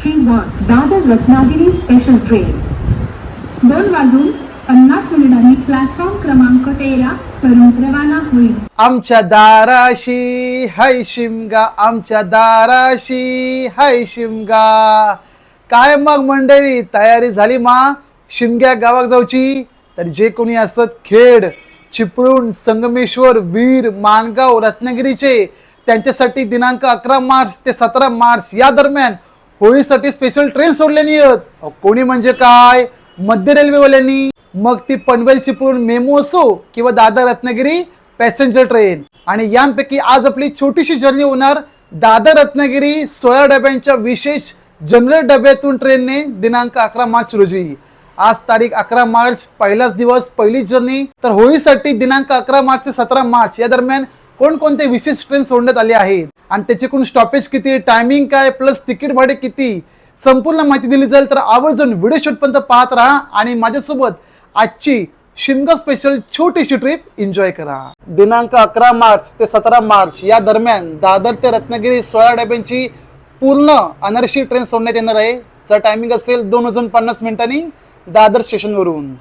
Three one Dadar Ratnagiri special train दोन वाजून पन्नास मिनिटांनी प्लॅटफॉर्म क्रमांक तेरा वरून रवाना होईल. आमच्या दाराशी हाय शिमगा. आमच्या दाराशी हाय शिमगा. काय मग मंडळी तयारी झाली मा? शिमग्या गावात जाऊची? तर जे कोणी असत खेड चिपळूण संगमेश्वर वीर मानगाव रत्नागिरीचे त्यांच्यासाठी दिनांक अकरा मार्च ते सतरा मार्च या दरम्यान होळीसाठी स्पेशल ट्रेन सोडलेली आहेत. कोणी म्हणजे काय? मध्य रेल्वेवाल्यांनी मग ती पनवेल चिपळूण मेमो असो किंवा दादर रत्नागिरी पॅसेंजर ट्रेन आणि यांपैकी आज आपली छोटीशी जर्नी होणार दादर रत्नागिरी सोळा डब्यांच्या विशेष जनरल डब्यातून ट्रेनने दिनांक अकरा मार्च रोजी. आज तारीख अकरा मार्च पहिलाच दिवस पहिलीच जर्नी तर होळीसाठी दिनांक अकरा मार्च ते सतरा मार्च या दरम्यान कोणकोणते विशेष ट्रेन सोडण्यात आले आहेत? आणि त्याचे कोण स्टॉपेज किती? टायमिंग काय? प्लस तिकीट भाडे किती? संपूर्ण माहिती दिली जाईल तर आवर्जून व्हिडिओ शूटपर्यंत पाहत राहा आणि माझ्यासोबत आजची शिमगा स्पेशल छोटीशी ट्रिप एन्जॉय करा. दिनांक अकरा मार्च ते सतरा मार्च या दरम्यान दादर ते रत्नागिरी सोळा डब्यांची पूर्ण अनर्शी ट्रेन सोडण्यात येणार आहे. जर टायमिंग असेल दोन वाजून पन्नास मिनिटांनी दादर स्टेशनवरून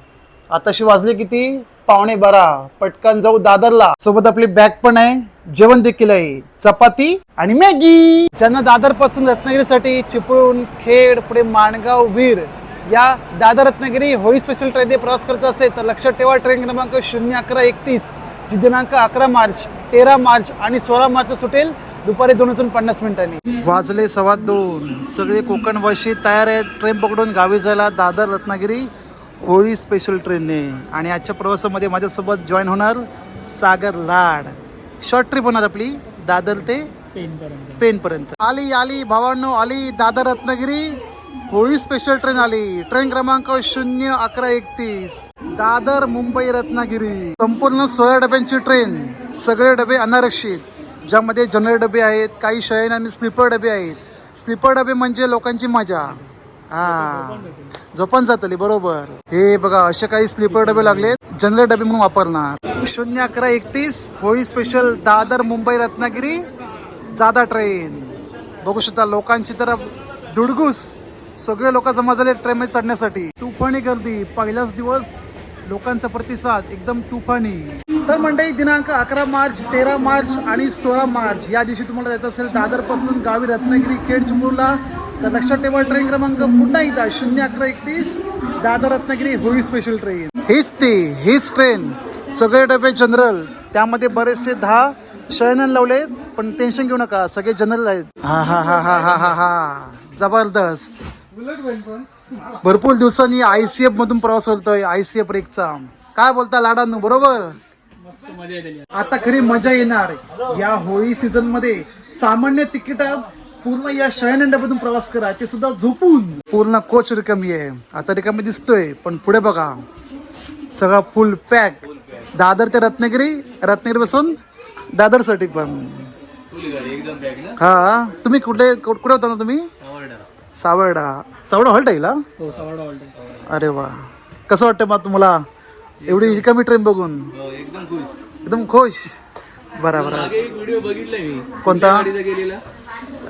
आताशी वाजले किती? पावणे बारा. पटकन जाऊ दादरला. सोबत आपली बॅग पण आहे. जेवण देखील आहे. चपाती आणि मॅगी. ज्यांना दादरपासून रत्नागिरीसाठी चिपळूण खेड पुढे माणगाव वीर या दादर रत्नागिरी होळी स्पेशल ट्रेनने प्रवास करत असेल तर लक्षात ठेवा ट्रेन क्रमांक शून्य अकरा एकतीस जी दिनांक अकरा मार्च तेरा मार्च आणि सोळा मार्च सुटेल. दुपारी दोन वाजून पन्नास मिनिटांनी. वाजले सव्वा दोन. सगळे कोकणवासी तयार आहेत. ट्रेन पकडून गावी जायला दादर रत्नागिरी. होळी स्पेशल ट्रेनने आणि आजच्या प्रवासामध्ये माझ्यासोबत जॉईन होणार सागर लाड. शॉर्ट ट्रिप होणार आपली दादर ते पेन पर्यंत आली आली भावांनो आली दादर रत्नागिरी. होळी स्पेशल ट्रेन आली. ट्रेन क्रमांक शून्य अकरा एकतीस. दादर मुंबई रत्नागिरी. संपूर्ण सोळा डब्यांची ट्रेन सगळे डबे अनारक्षित ज्यामध्ये जनरल डबे आहेत काही शयन आणि स्लीपर डबे आहेत. स्लीपर डबे म्हणजे लोकांची मजा. हा. जपान जातली बरोबर. हे बघा असे काही स्लीपर डबे लागलेत. जनरल डबे म्हणून वापरणार. शून्य अकरा एकतीस होळी स्पेशल दादर मुंबई रत्नागिरी जादा ट्रेन बघू शकता लोकांची तर धुडगूस सगळे लोक जमा झाले ट्रेनमध्ये चढण्यासाठी. तुफानी गर्दी. पहिलाच दिवस लोकांचा प्रतिसाद एकदम तुफानी. तर मंडळी दिनांक अकरा मार्च तेरा मार्च आणि सोळा मार्च या दिवशी तुम्हाला जायचं असेल दादरपासून गावी रत्नागिरी खेड चिमूरला. तर लक्षात ठेवा ट्रेन क्रमांक पुन्हा एकदा शून्य अकरा एकतीस दादर रत्नागिरी होळी स्पेशल ट्रेन हेच ते हेच ट्रेन सगळे डबे जनरल त्यामध्ये बरेचसे दहा शयनन लावले पण टेन्शन घेऊ नका सगळे जनरल आहेत. हा हा हा हा हा हा हा. जबरदस्त. भरपूर दिवसांनी आय सी एफ मधून प्रवास होतोय आय सी एफ रेकचा काय बोलता लाडांनो बरोबर? आता खरी मजा येणार. या होळी सीझनमध्ये सामान्य तिकीट पूर्ण या शयनंडामधून प्रवास करा ते सुद्धा झोपून. पूर्ण कोच रिकामी आहे. आता रिकामी दिसतोय पण पुढे बघा. सगळा फुल पॅक दादर ते रत्नागिरी रत्नागिरी पासून दादरसाठी पण. हा तुम्ही कुठले कु- कुठे होता ना तुम्ही? सावर्डा. सावर्डा हॉल्ट आहे अरे वा. कसं वाटतं मग तुम्हाला? एवढी रिकामी ट्रेन बघून? एकदम खुश. एकदम खुश. बरा बरा. मागे एक व्हिडिओ बघितलाय मी. कोणता?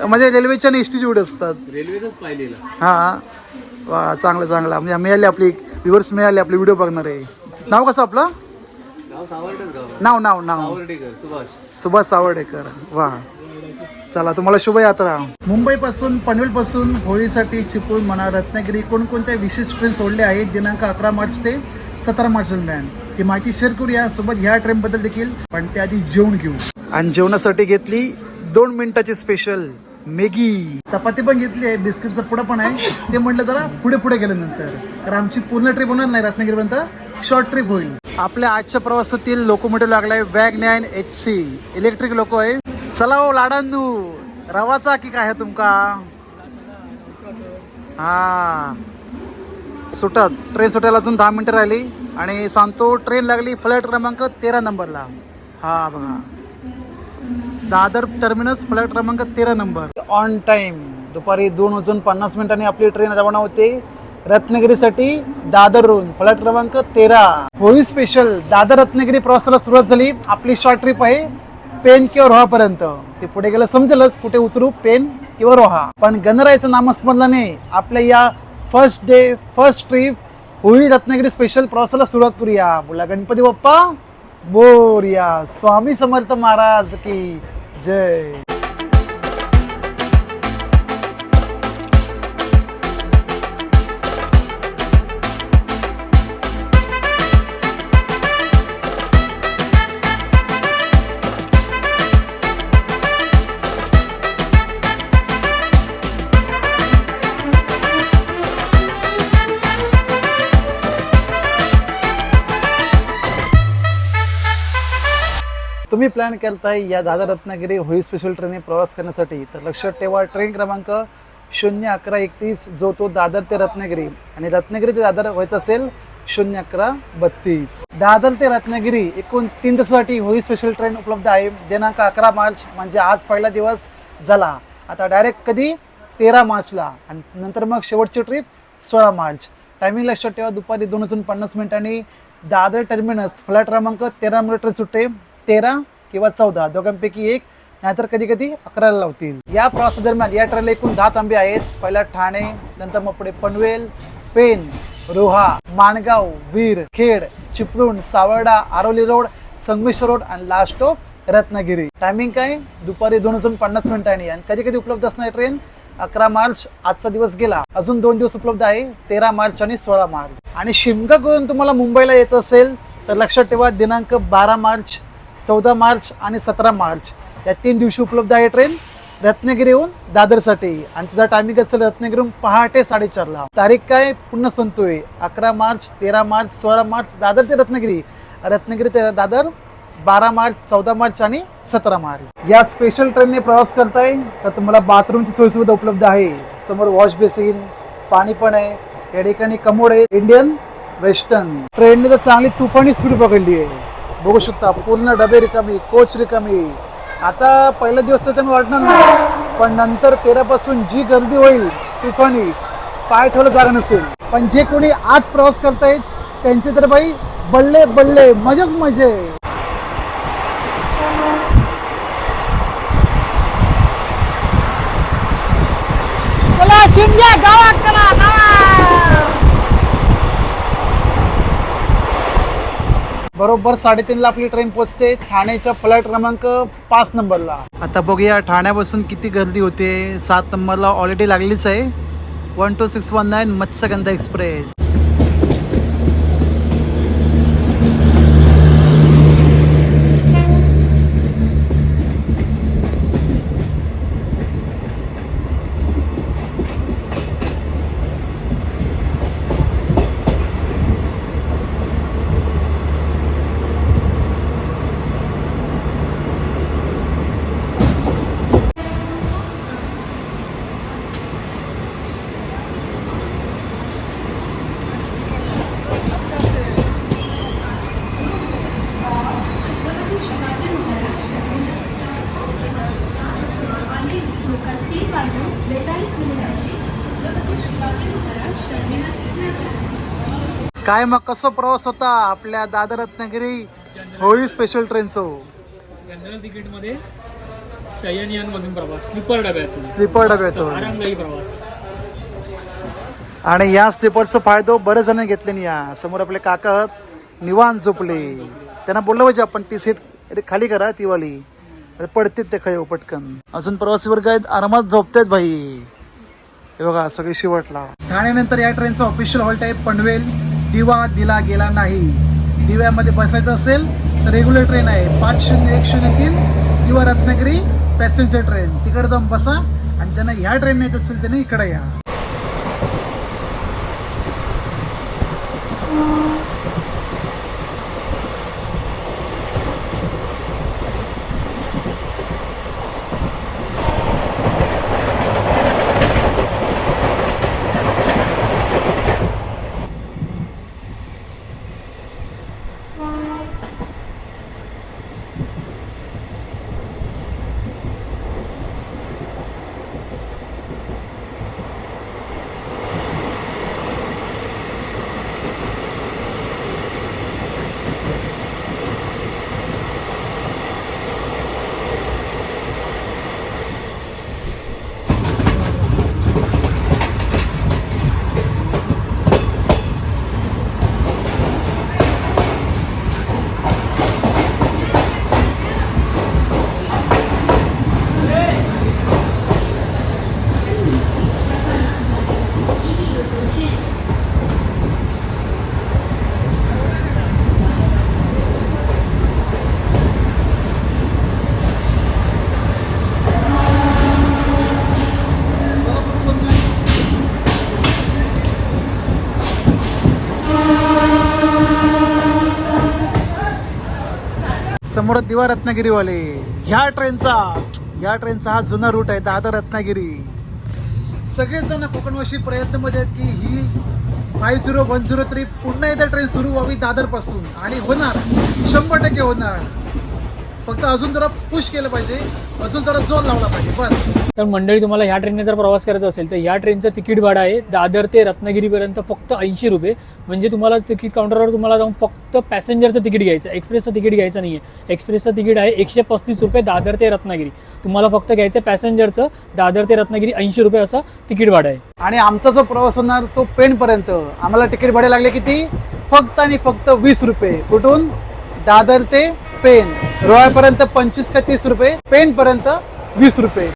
म्हणजे रेल्वेच्या उडे असतात. रेल्वेतच पाहिलेला. हा. वा चांगलं चांगलं. म्हणजे मिळाले आपली व्ह्युअर्स मिळाले आपले व्हिडिओ बघणार. आहे नाव कसं आपलं? गाव सावर्डच गाव. नाव नाव नाव. सावर्डेकर सुभाष. सुभाष सावर्डेकर. वा. चला तुम्हाला शुभयात्रा. मुंबई पासून पनवेल पासून होळीसाठी चिपळूण म्हणा रत्नागिरी कोणकोणत्या विशेष ट्रेन सोडल्या आहेत? दिनांक अकरा मार्च ते सतरा मार्च दरम्यान. ही माहिती शेअर करूया. सोबत ह्या ट्रेन बद्दल देखील. पण त्याआधी जेवण घेऊ. आणि जेवणासाठी घेतली दोन मिनिटाची स्पेशल मॅगी चपाती पण घेतली आहे बिस्किटचा पुडा पण आहे. ते म्हटलं जरा पुढे पुढे गेल्यानंतर कारण आमची पूर्ण ट्रिप होणार नाही रत्नागिरीपर्यंत. शॉर्ट ट्रिप होईल. आपल्या आजच्या प्रवासातील लोकोमोटिव्ह लागलाय वॅग nine H C electric loco आहे. चला हो लाडांनू रवाचा की काय आहे तुमका? हा. सुटत. ट्रेन सुटायला अजून दहा मिनिटं राहिली. आणि सांगतो ट्रेन लागली फ्लाईट क्रमांक तेरा नंबरला. हा बघा. दादर टर्मिनस फ्लॅट क्रमांक तेरा नंबर. ऑन टाईम दुपारी दोन वाजून पन्नास मिनिटांनी आपली ट्रेन रवाना होते. रत्नागिरीसाठी दादरहून फ्लॅट क्रमांक तेरा. होळी स्पेशल दादर रत्नागिरी प्रवासाला सुरुवात झाली. आपली शॉर्ट ट्रिप आहे पेन किंवा रोहापर्यंत. ते पुढे गेलं समजेलच कुठे उतरू पेन किंवा रोहा. पण गणरायाचं नामस्मरणाने आपल्या या first day first trip Holi Ratnagiri special प्रवासाला सुरुवात करूया. बोला गणपती बाप्पा बोरिया. स्वामी समर्थ महाराज की day. तुम्ही प्लॅन करताय या दादा रत्नागिरी होळी स्पेशल ट्रेनने प्रवास करण्यासाठी तर लक्षात ठेवा ट्रेन क्रमांक शून्य अकरा एकतीस जो तो दादर ते रत्नागिरी आणि रत्नागिरी ते दादर व्हायचं असेल शून्य अकरा बत्तीस. दादर ते रत्नागिरी एकूण तीन दिवसासाठी होळी स्पेशल ट्रेन उपलब्ध आहे. दिनांक अकरा मार्च म्हणजे आज पहिला दिवस झाला. आता डायरेक्ट कधी? तेरा मार्चला. आणि नंतर मग शेवटची ट्रिप सोळा मार्च. टायमिंग लक्षात ठेवा दुपारी दोन वाजून पन्नास मिनिटांनी दादर टर्मिनस फ्लॅट क्रमांक तेरा ट्रेन सुटते. तेरा किंवा चौदा दोघांपैकी एक नाहीतर कधी कधी अकराला लावतील. या प्रवासादरम्यान या ट्रेनला एकूण दहा तांबे आहेत. पहिला ठाणे नंतर मग पुढे पनवेल पेन रोहा माणगाव वीर खेड चिपळूण सावर्डा आरोली रोड संगमेश्वर रोड आणि लास्ट स्टॉप रत्नागिरी. टायमिंग काय? दुपारी दोन वाजून पन्नास मिनिटांनी. आणि कधी कधी उपलब्ध असणारी ट्रेन अकरा मार्च आजचा दिवस गेला. अजून दोन दिवस उपलब्ध आहे. तेरा मार्च आणि सोळा मार्च. आणि शिमगा करून तुम्हाला मुंबईला येत असेल तर लक्षात ठेवा दिनांक बारा मार्च चौदा मार्च आणि सतरा मार्च. या तीन दिवशी उपलब्ध आहे ट्रेन. रत्नागिरीहून दादरसाठी. आणि तिचा टायमिंग असेल रत्नागिरीहून पहाटे साडेचारला. तारीख काय? पुन्हा सांगतोय अकरा मार्च तेरा मार्च सोळा मार्च दादर ते रत्नागिरी. रत्नागिरी ते दादर बारा मार्च चौदा मार्च आणि सतरा मार्च. या स्पेशल ट्रेनने प्रवास करताय तर तुम्हाला बाथरूमची सोयसुविधा उपलब्ध आहे. समोर वॉश बेसिन पाणी पण आहे. या ठिकाणी कमोड आहे. इंडियन वेस्टर्न ट्रेनने तर चांगली तुफानी स्पीड पकडली आहे. बघू शकता पूर्ण डबे रिकामी कोच रिकामी आता पहिला दिवस तर त्यांना वाटणार नाही पण नंतर तेरापासून जी गर्दी होईल तुफानी पाय ठेवलं जागा नसेल. पण जे कोणी आज प्रवास करतायत त्यांचे तर बाई बल्ले बल्ले मजेच मजे. चला शिमग्या गावात बरोबर साडेतीनला आपली ट्रेन पोहोचते. ठाण्याच्या फ्लाईट क्रमांक पाच नंबरला. आता बघूया ठाण्यापासून किती गर्दी होते. सात नंबरला ऑलरेडी लागलीच आहे. One two six one nine Matsyagandha express काय मग कसं प्रवास होता? आपल्या दादर रत्नागिरी होळी स्पेशल ट्रेनचं जनरल तिकीटमध्ये शयनयान मधून प्रवास स्लीपर डब्यातून स्लीपर आरामदायी प्रवास. आणि या स्लीपरचा फायदा बरेच जण घेतले नाही या. समोर आपले काका निवांत झोपले. त्यांना बोललं पाहिजे आपण ती सीट खाली करा ती वाली. पडतेत ते खायो पटकन. अजून प्रवासी वर्ग आहेत आरामात झोपतायत भाई. हे बघा सगळे शिवटला. ठाण्यानंतर या ट्रेनचा ऑफिशियल हॉल्ट आहे पनवेल. दिवा दिला गेला नाही. दिव्यामध्ये बसायचं असेल तर रेग्युलर ट्रेन आहे. पाच शून्य एक शून्य तीन. दिवा रत्नागिरी पॅसेंजर ट्रेन तिकडे जाऊन बसा आणि ज्यांना ह्या ट्रेन येत असेल त्यांनी इकडे या. समोर दिवा रत्नागिरीवाले. ह्या ट्रेनचा ह्या ट्रेनचा हा जुना रूट आहे दादर रत्नागिरी. सगळेजण कोकणवाशी प्रयत्नमध्ये आहेत की ही five zero one zero three पुन्हा एकदा ट्रेन सुरू व्हावी दादरपासून. आणि होणार शंभर टक्के होणार. फक्त अजून जरा पुश केलं पाहिजे अजून जरा जोर लावला पाहिजे बस. तर मंडळी तुम्हाला ह्या ट्रेनने जर प्रवास करायचा असेल तर या ट्रेनचं तिकीट भाडं आहे दादर ते रत्नागिरीपर्यंत फक्त ऐंशी रुपये. म्हणजे तुम्हाला तिकीट काउंटरवर तुम्हाला जाऊन फक्त पॅसेंजरचं तिकीट घ्यायचं एक्सप्रेसचं तिकीट घ्यायचं नाही आहे एक्सप्रेसचं तिकीट आहे एकशे पस्तीस रुपये दादर ते रत्नागिरी. तुम्हाला फक्त घ्यायचं पॅसेंजरचं दादर ते रत्नागिरी ऐंशी रुपये असं तिकीट भाडं आहे. आणि आमचा जो प्रवास होणार तो पेणपर्यंत. आम्हाला तिकीट भाडे लागले किती? फक्त आणि फक्त वीस रुपये. कुठून? दादर ते पेन रोहापर्यंत पंचवीस का तीस रुपये पेन पर्यंत वीस रुपये.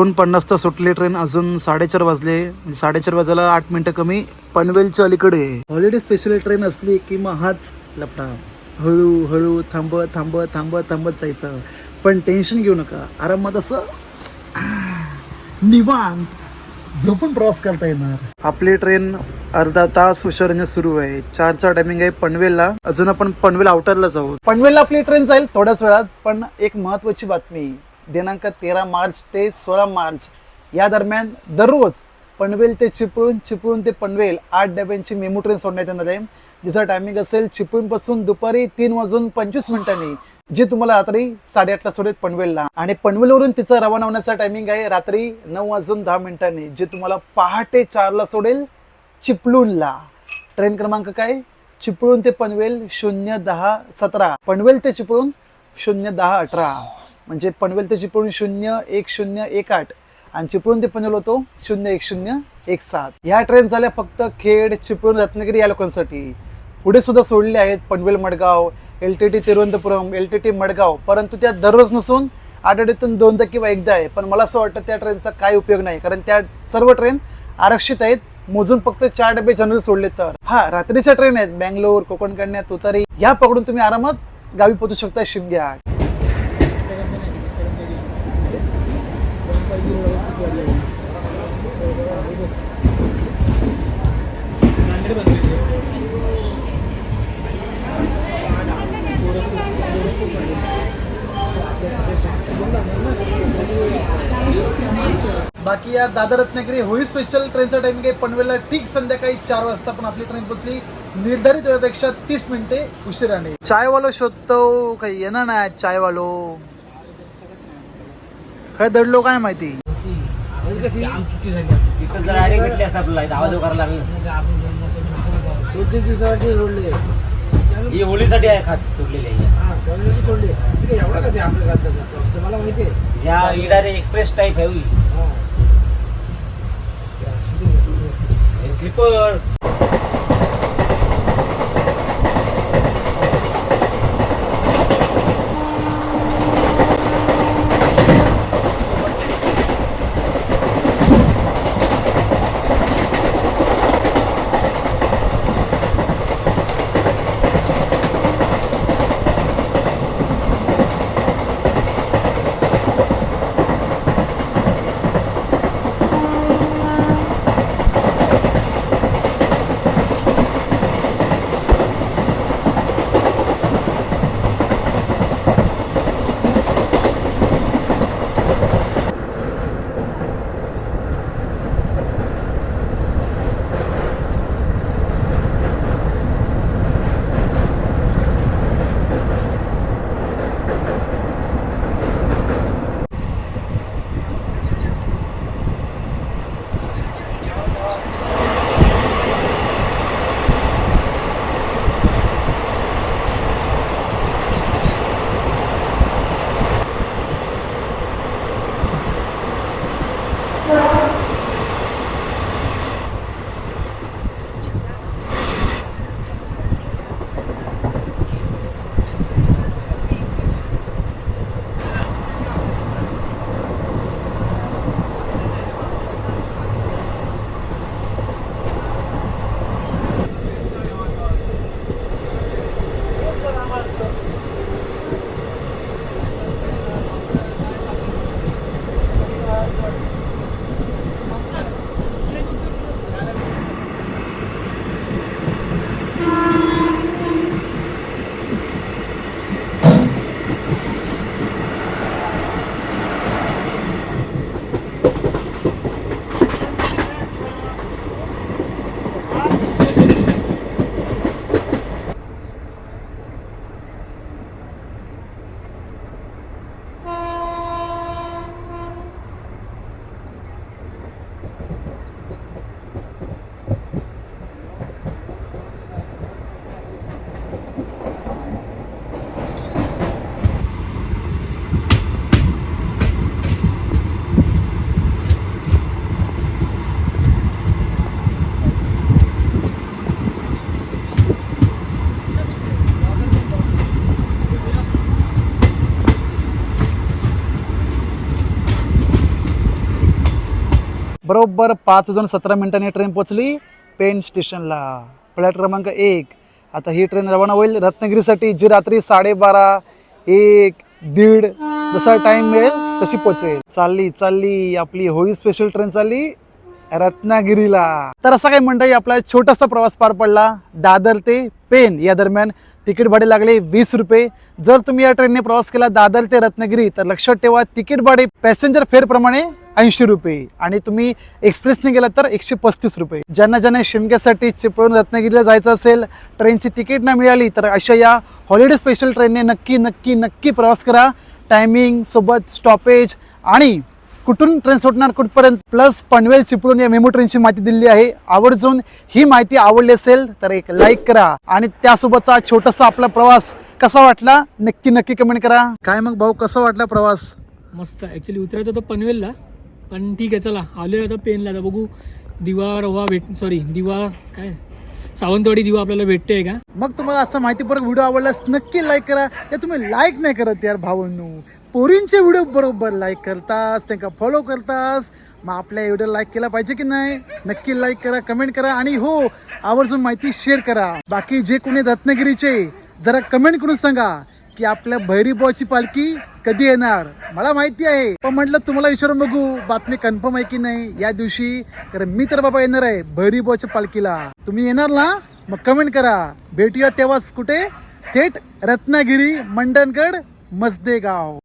दोन पन्नासचा सुटली ट्रेन. अजून साडेचार वाजले. साडेचार वाजायला आठ मिनिटं कमी. पनवेलच्या अलीकडे. हॉलिडे स्पेशल ट्रेन असली की मग हाच लपडा. हळू हळू थांबत थांबत थांबत थांबत जायचं. पण टेन्शन घेऊ नका. आरामात असं निवांत झोपून प्रवास करता येणार. आपली ट्रेन अर्धा तास उशिराने सुरू आहे. चारचा टायमिंग आहे पनवेलला. अजून आपण पनवेल आउटरला जाऊ. पनवेलला आपली ट्रेन जाईल थोड्याच वेळात. पण एक महत्वाची बातमी. दिनांक तेरा मार्च ते सोळा मार्च. या दरम्यान दररोज पनवेल ते चिपळूण चिपळूण ते पनवेल आठ डब्यांची मेमू ट्रेन सोडण्यात येणार आहे. जिचा टायमिंग असेल चिपळूणपासून दुपारी तीन वाजून पंचवीस मिनिटांनी जे तुम्हाला रात्री साडेआठला सोडेल पनवेलला. आणि पनवेलवरून तिचा रवाना होण्याचा टायमिंग आहे रात्री नऊ वाजून दहा मिनिटांनी जे तुम्हाला पहाटे चारला सोडेल चिपळूणला. ट्रेन क्रमांक काय? चिपळूण ते पनवेल शून्य दहा सतरा. पनवेल ते चिपळूण शून्य दहा अठरा. म्हणजे पनवेल ते चिपळूण शून्य एक शून्य एक आठ. आणि चिपळूण ते पनवेल होतो शून्य एक शून्य एक सात. ह्या ट्रेन झाल्या फक्त खेड चिपळूण रत्नागिरी या लोकांसाठी. पुढे सुद्धा सोडले आहेत Panvel Madgaon L T T Thiruvananthapuram L T T Madgaon. परंतु त्या दररोज नसून आठवड्यातून दोनदा किंवा एकदा आहे. पण मला असं वाटतं त्या ट्रेनचा काय उपयोग नाही. कारण त्या सर्व ट्रेन आरक्षित आहेत. मोजून फक्त चार डबे जनरल सोडले तर. हा रात्रीच्या ट्रेन आहेत. बँगलोर कोकण कन्या तुतारी. या पकडून तुम्ही आरामात गावी पोहोचू शकता शिमग्या बाकी या दादर रत्नागिरी होळी स्पेशल ट्रेनचा टाइमिंग आहे पनवेलला ठीक संध्याकाळी चार वाजता पण आपली ट्रेन पोचली निर्धारित वेळेपेक्षा तीस मिनिटे उशिराने. चायवालो शोधतो काही येणार नाही चायवालो. काय दडलो काय माहिती? तिथं जर डायरेक्ट भेटले असतात आपल्याला. इथं आवाज करायला लागले नसते. ही होळीसाठी आहे खास सुटलेली आहे? ह्या इडारे एक्सप्रेस टाईप आहे होई स्लीपर बरोबर पाच वाजून सतरा मिनिटांनी ट्रेन पोचली पेन स्टेशनला. फ्लॅट क्रमांक एक. आता ही ट्रेन रवाना होईल रत्नागिरीसाठी जी रात्री साडेबारा एक दीड जसा टाइम मिळेल तशी पोचेल चालली चालली आपली होळी स्पेशल ट्रेन चालली रत्नागिरीला. तर असं काही मंडळी आपला छोटासा प्रवास पार पडला. दादर ते पेन या दरम्यान तिकीट भाडे लागले वीस रुपये. जर तुम्ही या ट्रेनने प्रवास केला दादर ते रत्नागिरी तर लक्षात ठेवा तिकीट भाडे पॅसेंजर फेअरप्रमाणे ऐंशी रुपये. आणि तुम्ही एक्सप्रेसने गेला तर एकशे पस्तीस रुपये. ज्यांना ज्यांना शिमग्यासाठी चिपळूण रत्नागिरीला जायचं असेल ट्रेनची तिकीट नाही मिळाली तर अशा या हॉलिडे स्पेशल ट्रेनने नक्की नक्की नक्की प्रवास करा. टायमिंग सोबत स्टॉपेज आणि कुठून ट्रेन सुटणार कुठपर्यंत? प्लस पनवेल चिपळूण या मेमो ट्रेनची माहिती दिली आहे. आवर्जून ही माहिती आवडली असेल तर एक लाईक करा. आणि त्यासोबतचा छोटासा आपला प्रवास कसा वाटला? नक्की नक्की कमेंट करा. काय मग भाऊ कसा वाटला प्रवास? मस्त. ॲक्च्युली उतरायचं होतं पनवेलला. पण ठीक आहे चला. आलोय आता पेनला. आता बघू दिवा रवा भेट सॉरी दिवा काय? सावंतवाडी दिवा आपल्याला भेटते का? मग तुम्हाला आजचा माहितीपूर्वक व्हिडिओ आवडल्यास नक्की लाईक करा. या तुम्ही लाईक नाही करत यार भावांनो पोरींचे व्हिडिओ बरोबर लाईक करतास त्यांना फॉलो करतास. मग आपल्या व्हिडिओ लाईक केला पाहिजे की नाही? नक्की लाईक करा कमेंट करा आणि हो आवर्जून माहिती शेअर करा. बाकी जे कोणी रत्नागिरीचे जरा कमेंट करून सांगा. की आपल्या भैरीबाची पालखी कधी येणार? मला माहिती आहे. पण म्हटलं तुम्हाला विचारून बघू बातमी कन्फर्म आहे की नाही? या दिवशी कारण मी तर बाबा येणार आहे भैरीबाच्या पालखीला. तुम्ही येणार ना? मग कमेंट करा. भेटूया तेव्हाच कुठे? थेट रत्नागिरी मंडणगड मस्देगाव